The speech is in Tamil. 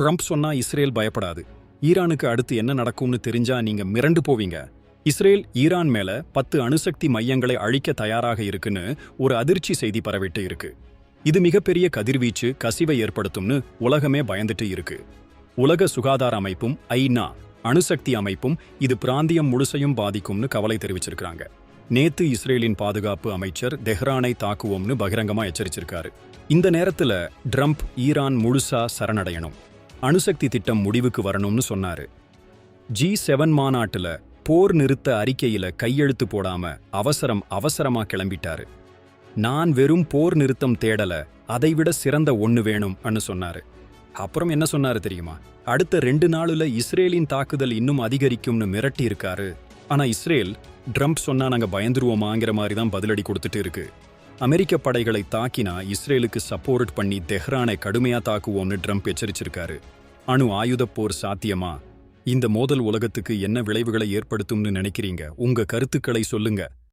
ட்ரம்ப் சொன்னா இஸ்ரேல் பயப்படாது. ஈரானுக்கு அடுத்து என்ன நடக்கும்னு தெரிஞ்சா நீங்க மிரண்டு போவீங்க. இஸ்ரேல் ஈரான் மேல பத்து அணுசக்தி மையங்களை அழிக்க தயாராக இருக்குன்னு ஒரு அதிர்ச்சி செய்தி பரவிட்டு இருக்கு. இது மிகப்பெரிய கதிர்வீச்சு கசிவை ஏற்படுத்தும்னு உலகமே பயந்துட்டு இருக்கு. உலக சுகாதார அமைப்பும் ஐநா அணுசக்தி அமைப்பும் இது பிராந்தியம் முழுசையும் பாதிக்கும்னு கவலை தெரிவிச்சிருக்காங்க நேத்து இஸ்ரேலின் பாதுகாப்பு அமைச்சர் தெஹ்ரானை தாக்குவோம்னு பகிரங்கமா எச்சரிச்சிருக்காரு. இந்த நேரத்துல ட்ரம்ப் ஈரான் முழுசா சரணடையணும். அணுசக்தி திட்டம் முடிவுக்கு வரணும்னு சொன்னாரு. ஜி செவன் மாநாட்டுல போர் நிறுத்த அறிக்கையில கையெழுத்து போடாம அவசரம் அவசரமா கிளம்பிட்டாரு. நான் வெறும் போர் நிறுத்தம் தேடல அதைவிட சிறந்த ஒன்று வேணும் அன்னு சொன்னாரு. அப்புறம் என்ன சொன்னாரு தெரியுமா? அடுத்த ரெண்டு நாளுல இஸ்ரேலின் தாக்குதல் இன்னும் அதிகரிக்கும்னு மிரட்டி இருக்காரு. ஆனா இஸ்ரேல் ட்ரம்ப் சொன்னா நாங்க பயந்துருவோமாங்கிற மாதிரி தான் பதிலடி கொடுத்துட்டு இருக்கு. அமெரிக்க படைகளை தாக்கினா இஸ்ரேலுக்கு சப்போர்ட் பண்ணி தெஹ்ரானை கடுமையா தாக்குவோம்னு ட்ரம்ப் எச்சரிச்சிருக்காரு. அணு ஆயுதப் போர் சாத்தியமா? இந்த மோதல் உலகத்துக்கு என்ன விளைவுகளை ஏற்படுத்தும்னு நினைக்கிறீங்க? உங்க கருத்துக்களை சொல்லுங்க.